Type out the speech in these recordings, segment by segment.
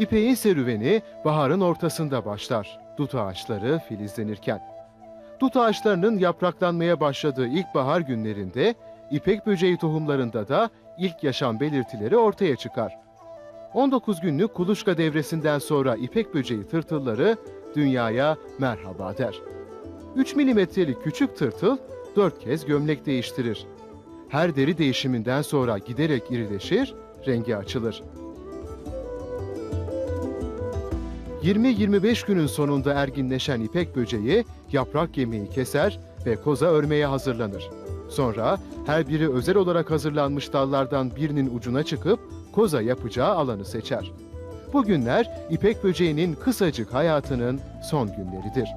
İpeğin serüveni baharın ortasında başlar. Dut ağaçları filizlenirken. Dut ağaçlarının yapraklanmaya başladığı ilkbahar günlerinde ipek böceği tohumlarında da ilk yaşam belirtileri ortaya çıkar. 19 günlük kuluçka devresinden sonra ipek böceği tırtılları dünyaya merhaba der. 3 milimetrelik küçük tırtıl 4 kez gömlek değiştirir. Her deri değişiminden sonra giderek irileşir, rengi açılır. 20-25 günün sonunda erginleşen ipek böceği yaprak yemeği keser ve koza örmeye hazırlanır. Sonra her biri özel olarak hazırlanmış dallardan birinin ucuna çıkıp koza yapacağı alanı seçer. Bu günler ipek böceğinin kısacık hayatının son günleridir.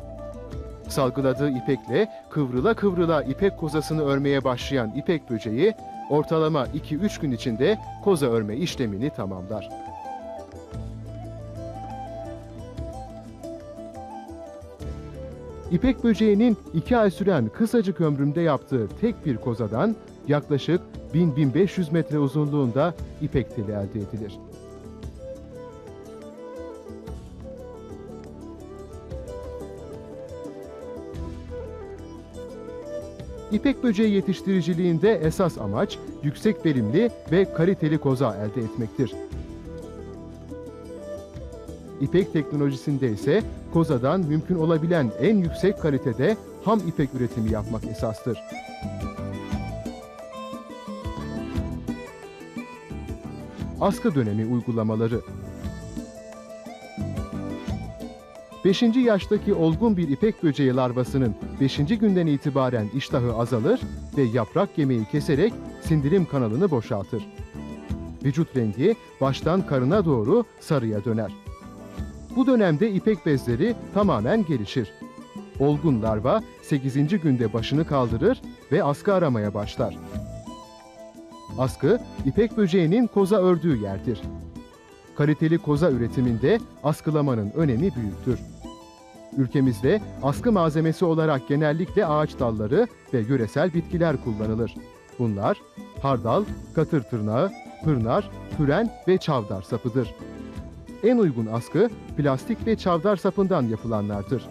Salgıladığı ipekle kıvrıla kıvrıla ipek kozasını örmeye başlayan ipek böceği ortalama 2-3 gün içinde koza örme işlemini tamamlar. İpek böceğinin iki ay süren kısacık ömründe yaptığı tek bir kozadan yaklaşık 1000-1500 metre uzunluğunda ipek teli elde edilir. İpek böceği yetiştiriciliğinde esas amaç yüksek verimli ve kaliteli koza elde etmektir. İpek teknolojisinde ise kozadan mümkün olabilen en yüksek kalitede ham ipek üretimi yapmak esastır. Askı dönemi uygulamaları 5. yaştaki olgun bir ipek böceği larvasının 5. günden itibaren iştahı azalır ve yaprak yemeği keserek sindirim kanalını boşaltır. Vücut rengi baştan karına doğru sarıya döner. Bu dönemde ipek bezleri tamamen gelişir. Olgun larva 8. günde başını kaldırır ve askı aramaya başlar. Askı, ipek böceğinin koza ördüğü yerdir. Kaliteli koza üretiminde askılamanın önemi büyüktür. Ülkemizde askı malzemesi olarak genellikle ağaç dalları ve yöresel bitkiler kullanılır. Bunlar hardal, katır tırnağı, pırnar, püren ve çavdar sapıdır. En uygun askı plastik ve çavdar sapından yapılanlardır.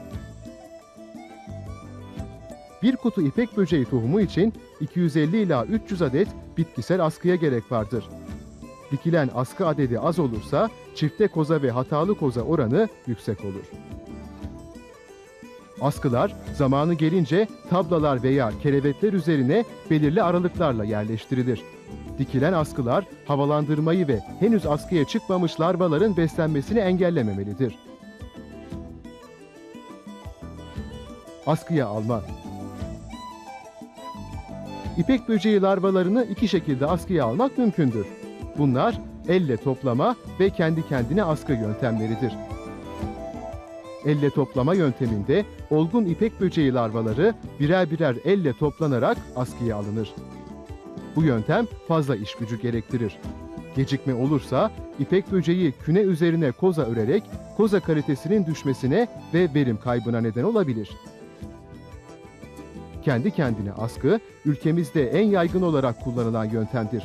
Bir kutu ipek böceği tohumu için 250 ila 300 adet bitkisel askıya gerek vardır. Dikilen askı adedi az olursa çifte koza ve hatalı koza oranı yüksek olur. Askılar zamanı gelince tablalar veya kerevetler üzerine belirli aralıklarla yerleştirilir. Dikilen askılar havalandırmayı ve henüz askıya çıkmamış larvaların beslenmesini engellememelidir. Askıya alma İpek böceği larvalarını iki şekilde askıya almak mümkündür. Bunlar elle toplama ve kendi kendine askı yöntemleridir. Elle toplama yönteminde olgun ipek böceği larvaları birer birer elle toplanarak askıya alınır. Bu yöntem fazla iş gücü gerektirir. Gecikme olursa ipek böceği küne üzerine koza örerek koza kalitesinin düşmesine ve verim kaybına neden olabilir. Kendi kendine askı ülkemizde en yaygın olarak kullanılan yöntemdir.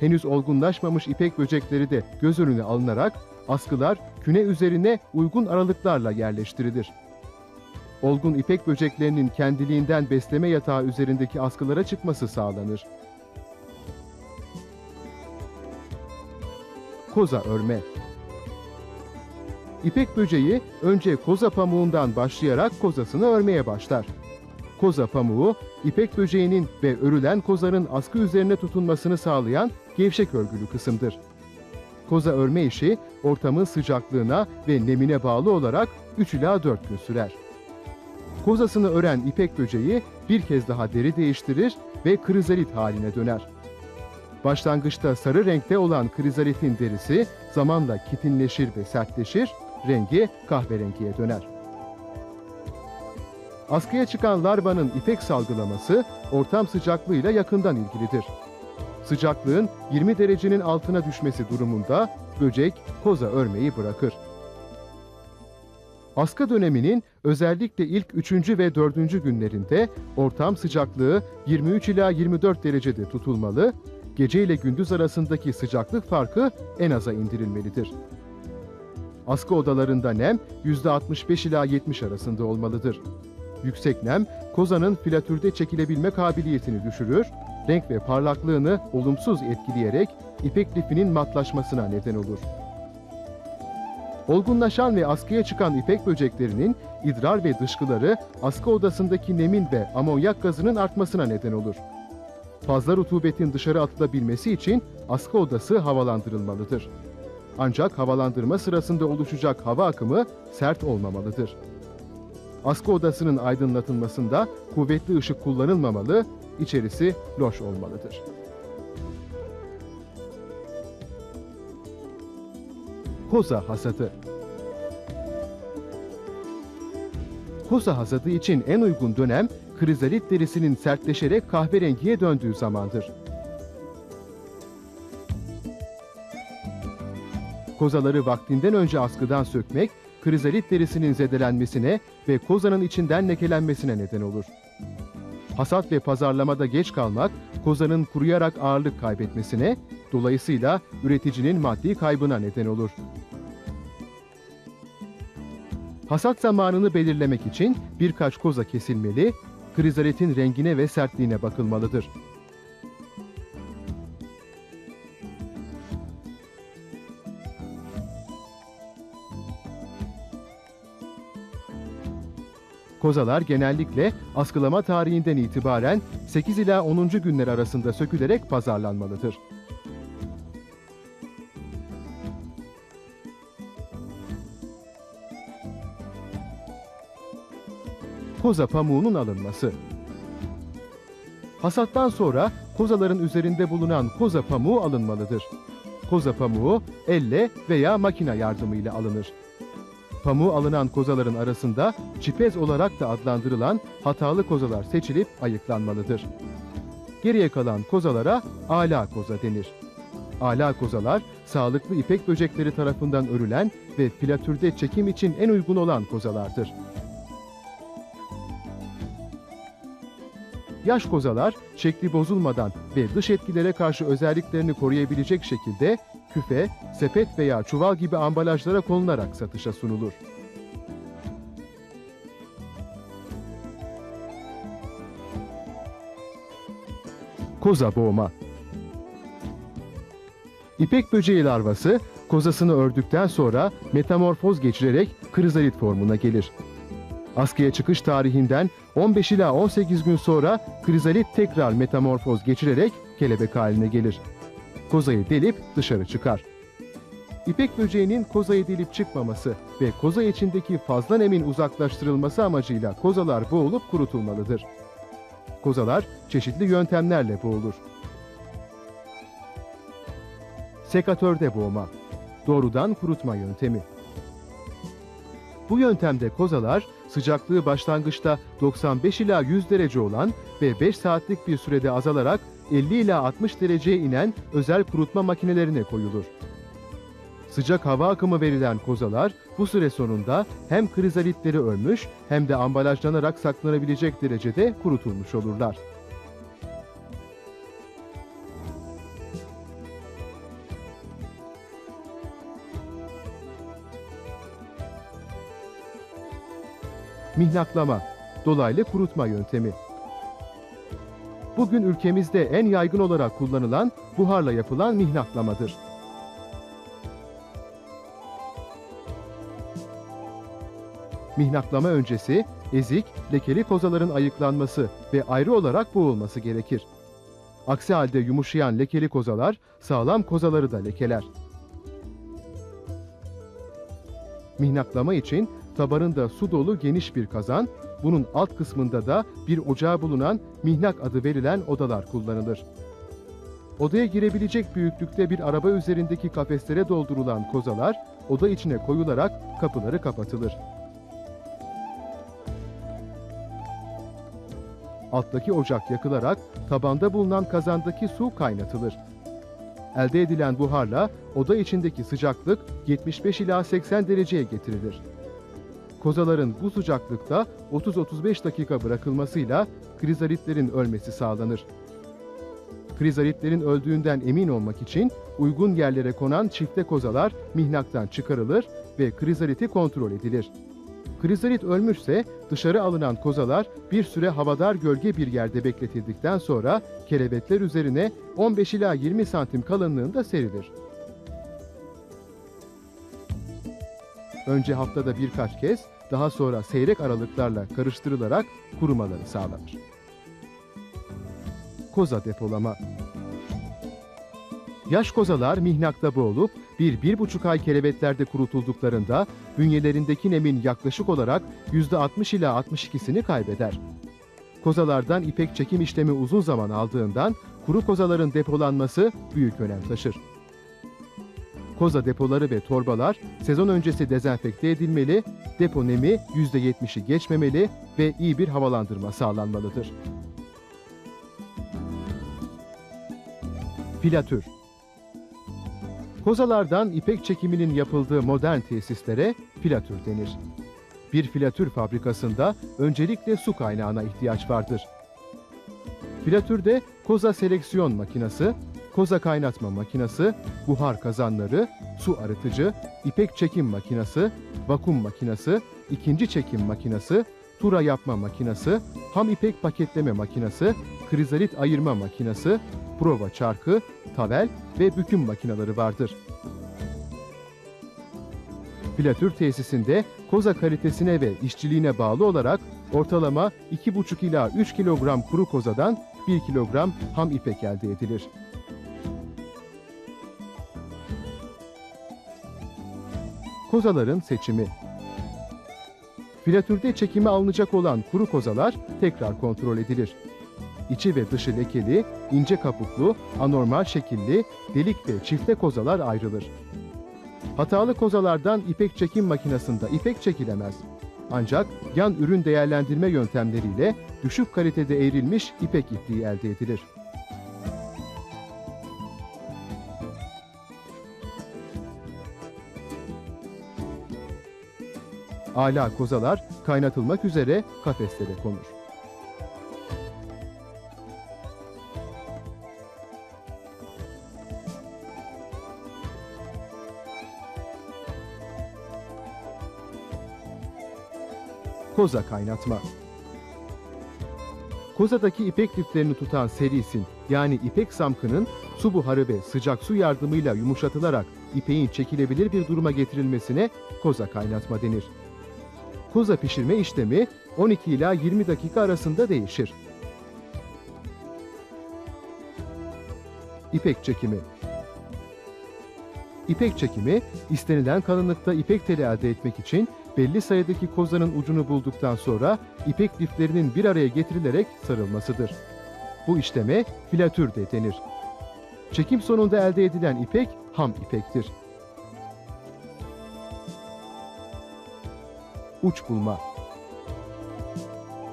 Henüz olgunlaşmamış ipek böcekleri de göz önüne alınarak askılar küne üzerine uygun aralıklarla yerleştirilir. Olgun ipek böceklerinin kendiliğinden besleme yatağı üzerindeki askılara çıkması sağlanır. Koza örme İpek böceği önce koza pamuğundan başlayarak kozasını örmeye başlar. Koza pamuğu, ipek böceğinin ve örülen kozanın askı üzerine tutunmasını sağlayan gevşek örgülü kısımdır. Koza örme işi ortamın sıcaklığına ve nemine bağlı olarak 3 ila 4 gün sürer. Kozasını ören ipek böceği bir kez daha deri değiştirir ve krizalit haline döner. Başlangıçta sarı renkte olan krizalitin derisi zamanla kitinleşir ve sertleşir, rengi kahverengiye döner. Askıya çıkan larvanın ipek salgılaması ortam sıcaklığıyla yakından ilgilidir. Sıcaklığın 20 derecenin altına düşmesi durumunda böcek koza örmeyi bırakır. Askı döneminin özellikle ilk 3. ve 4. günlerinde ortam sıcaklığı 23 ila 24 derecede tutulmalı, gece ile gündüz arasındaki sıcaklık farkı en aza indirilmelidir. Askı odalarında nem %65 ila 70 arasında olmalıdır. Yüksek nem, kozanın filatürde çekilebilme kabiliyetini düşürür, renk ve parlaklığını olumsuz etkileyerek ipek lifinin matlaşmasına neden olur. Olgunlaşan ve askıya çıkan ipek böceklerinin idrar ve dışkıları askı odasındaki nemin ve amonyak gazının artmasına neden olur. Fazla rutubetin dışarı atılabilmesi için askı odası havalandırılmalıdır. Ancak havalandırma sırasında oluşacak hava akımı sert olmamalıdır. Askı odasının aydınlatılmasında kuvvetli ışık kullanılmamalı, içerisi loş olmalıdır. Koza hasadı Koza hasadı için en uygun dönem krizalit derisinin sertleşerek kahverengiye döndüğü zamandır. Kozaları vaktinden önce askıdan sökmek, krizalit derisinin zedelenmesine ve kozanın içinden lekelenmesine neden olur. Hasat ve pazarlamada geç kalmak, kozanın kuruyarak ağırlık kaybetmesine, dolayısıyla üreticinin maddi kaybına neden olur. Hasat zamanını belirlemek için birkaç koza kesilmeli, krizaletin rengine ve sertliğine bakılmalıdır. Kozalar genellikle askılama tarihinden itibaren 8 ila 10. günler arasında sökülerek pazarlanmalıdır. Koza pamuğunun alınması. Hasattan sonra kozaların üzerinde bulunan koza pamuğu alınmalıdır. Koza pamuğu elle veya makine yardımıyla alınır. Pamuğu alınan kozaların arasında çipez olarak da adlandırılan hatalı kozalar seçilip ayıklanmalıdır. Geriye kalan kozalara ala koza denir. Ala kozalar sağlıklı ipek böcekleri tarafından örülen ve filatürde çekim için en uygun olan kozalardır. Yaş kozalar şekli bozulmadan ve dış etkilere karşı özelliklerini koruyabilecek şekilde küfe, sepet veya çuval gibi ambalajlara konularak satışa sunulur. Koza boğma İpek böceği larvası kozasını ördükten sonra metamorfoz geçirerek krizalit formuna gelir. Askıya çıkış tarihinden 15 ila 18 gün sonra krizalit tekrar metamorfoz geçirerek kelebek haline gelir. Kozayı delip dışarı çıkar. İpek böceğinin kozayı delip çıkmaması ve koza içindeki fazla nemin uzaklaştırılması amacıyla kozalar boğulup kurutulmalıdır. Kozalar çeşitli yöntemlerle boğulur. Sekatörde boğma, doğrudan kurutma yöntemi. Bu yöntemde kozalar sıcaklığı başlangıçta 95 ila 100 derece olan ve 5 saatlik bir sürede azalarak 50 ila 60 dereceye inen özel kurutma makinelerine koyulur. Sıcak hava akımı verilen kozalar bu süre sonunda hem krizalitleri ölmüş hem de ambalajlanarak saklanabilecek derecede kurutulmuş olurlar. Mihnaklama, dolaylı kurutma yöntemi. Bugün ülkemizde en yaygın olarak kullanılan buharla yapılan mihnaklamadır. Mihnaklama öncesi ezik, lekeli kozaların ayıklanması ve ayrı olarak boğulması gerekir. Aksi halde yumuşayan lekeli kozalar sağlam kozaları da lekeler. Mihnaklama için tabanında su dolu geniş bir kazan, bunun alt kısmında da bir ocağı bulunan mihnak adı verilen odalar kullanılır. Odaya girebilecek büyüklükte bir araba üzerindeki kafeslere doldurulan kozalar oda içine koyularak kapıları kapatılır. Alttaki ocak yakılarak tabanda bulunan kazandaki su kaynatılır. Elde edilen buharla oda içindeki sıcaklık 75 ila 80 dereceye getirilir. Kozaların bu sıcaklıkta 30-35 dakika bırakılmasıyla krizalitlerin ölmesi sağlanır. Krizalitlerin öldüğünden emin olmak için uygun yerlere konan çifte kozalar mihnaktan çıkarılır ve krizaliti kontrol edilir. Krizalit ölmüşse dışarı alınan kozalar bir süre havadar gölge bir yerde bekletildikten sonra kelebekler üzerine 15 ila 20 santim kalınlığında serilir. Önce haftada birkaç kez, daha sonra seyrek aralıklarla karıştırılarak kurumaları sağlanır. Koza depolama Yaş kozalar mihnakta boğulup bir, bir buçuk ay kelebetlerde kurutulduklarında bünyelerindeki nemin yaklaşık olarak %60 ila 62'sini kaybeder. Kozalardan ipek çekim işlemi uzun zaman aldığından kuru kozaların depolanması büyük önem taşır. Koza depoları ve torbalar sezon öncesi dezenfekte edilmeli, depo nemi %70'i geçmemeli ve iyi bir havalandırma sağlanmalıdır. Filatür Kozalardan ipek çekiminin yapıldığı modern tesislere filatür denir. Bir filatür fabrikasında öncelikle su kaynağına ihtiyaç vardır. Filatürde koza seleksiyon makinesi, koza kaynatma makinesi, buhar kazanları, su arıtıcı, ipek çekim makinesi, vakum makinesi, ikinci çekim makinesi, tura yapma makinesi, ham ipek paketleme makinesi, krizalit ayırma makinesi, prova çarkı, tavel ve büküm makineleri vardır. Filatür tesisinde koza kalitesine ve işçiliğine bağlı olarak ortalama 2,5 ila 3 kilogram kuru kozadan 1 kilogram ham ipek elde edilir. Kozaların seçimi Filatürde çekime alınacak olan kuru kozalar tekrar kontrol edilir. İçi ve dışı lekeli, ince kabuklu, anormal şekilli, delik ve çifte kozalar ayrılır. Hatalı kozalardan ipek çekim makinesinde ipek çekilemez. Ancak yan ürün değerlendirme yöntemleriyle düşük kalitede eğrilmiş ipek ipliği elde edilir. Ala kozalar kaynatılmak üzere kafeslere konur. Koza kaynatma. Kozadaki ipek liflerini tutan serisin yani ipek samkının su buharı ve sıcak su yardımıyla yumuşatılarak ipeğin çekilebilir bir duruma getirilmesine koza kaynatma denir. Koza pişirme işlemi 12 ila 20 dakika arasında değişir. İpek çekimi İpek çekimi, istenilen kalınlıkta ipek teli elde etmek için belli sayıdaki kozanın ucunu bulduktan sonra ipek liflerinin bir araya getirilerek sarılmasıdır. Bu işleme filatür de denir. Çekim sonunda elde edilen ipek ham ipektir. Uç bulma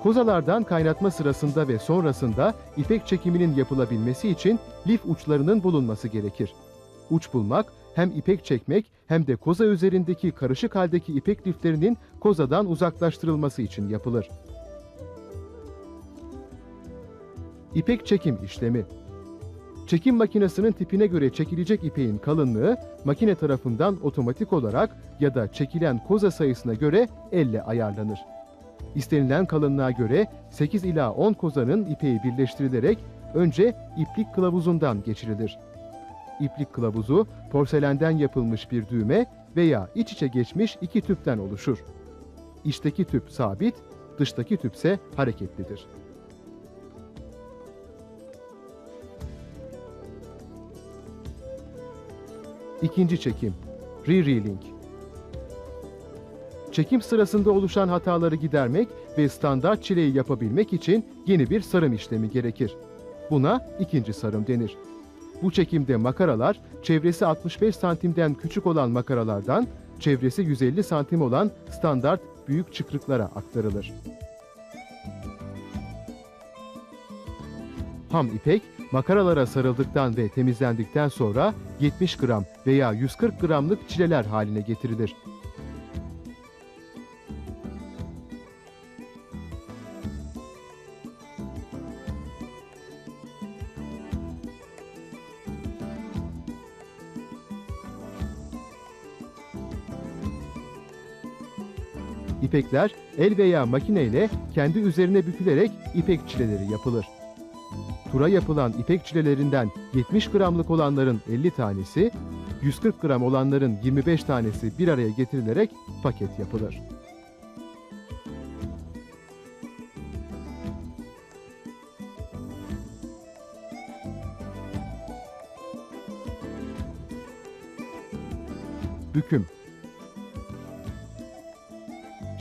Kozalardan kaynatma sırasında ve sonrasında ipek çekiminin yapılabilmesi için lif uçlarının bulunması gerekir. Uç bulmak hem ipek çekmek hem de koza üzerindeki karışık haldeki ipek liflerinin kozadan uzaklaştırılması için yapılır. İpek çekim işlemi Çekim makinesinin tipine göre çekilecek ipeğin kalınlığı makine tarafından otomatik olarak ya da çekilen koza sayısına göre elle ayarlanır. İstenilen kalınlığa göre 8 ila 10 kozanın ipeği birleştirilerek önce iplik kılavuzundan geçirilir. İplik kılavuzu porselenden yapılmış bir düğme veya iç içe geçmiş iki tüpten oluşur. İçteki tüp sabit, dıştaki tüpse hareketlidir. İkinci çekim, re-reeling. Çekim sırasında oluşan hataları gidermek ve standart çileyi yapabilmek için yeni bir sarım işlemi gerekir. Buna ikinci sarım denir. Bu çekimde makaralar çevresi 65 santimden küçük olan makaralardan çevresi 150 santim olan standart büyük çıkrıklara aktarılır. Ham ipek makaralara sarıldıktan ve temizlendikten sonra 70 gram veya 140 gramlık çileler haline getirilir. İpekler el veya makineyle kendi üzerine bükülerek ipek çileleri yapılır. Tura yapılan ipek çilelerinden 70 gramlık olanların 50 tanesi, 140 gram olanların 25 tanesi bir araya getirilerek paket yapılır. Büküm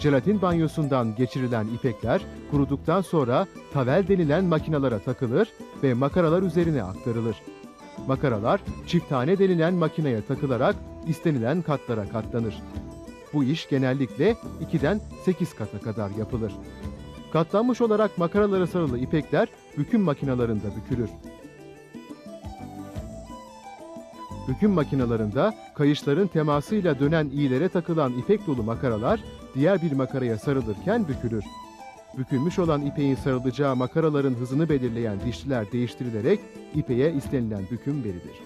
Jelatin banyosundan geçirilen ipekler kuruduktan sonra tavel denilen makinalara takılır ve makaralar üzerine aktarılır. Makaralar çift tane denilen makineye takılarak istenilen katlara katlanır. Bu iş genellikle 2'den 8 kata kadar yapılır. Katlanmış olarak makaralara sarılı ipekler büküm makinalarında bükülür. Büküm makinalarında kayışların temasıyla dönen iğlere takılan ipek dolu makaralar diğer bir makaraya sarılırken bükülür. Bükülmüş olan ipeğin sarılacağı makaraların hızını belirleyen dişliler değiştirilerek ipeğe istenilen büküm verilir.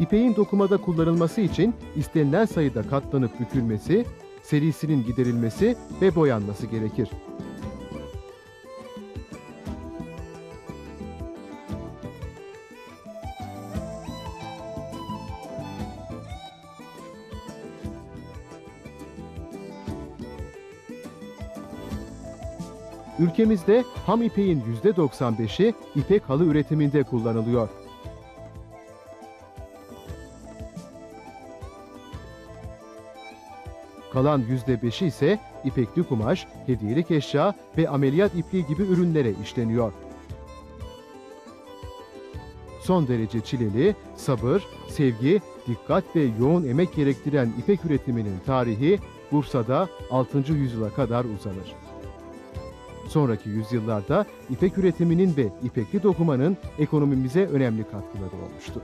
İpeğin dokumada kullanılması için istenilen sayıda katlanıp bükülmesi, serisinin giderilmesi ve boyanması gerekir. Ülkemizde ham ipeğin %95'i ipek halı üretiminde kullanılıyor. Kalan %5'i ise ipekli kumaş, hediyelik eşya ve ameliyat ipliği gibi ürünlere işleniyor. Son derece çileli, sabır, sevgi, dikkat ve yoğun emek gerektiren ipek üretiminin tarihi Bursa'da 6. yüzyıla kadar uzanır. Sonraki yüzyıllarda ipek üretiminin ve ipekli dokumanın ekonomimize önemli katkıları olmuştur.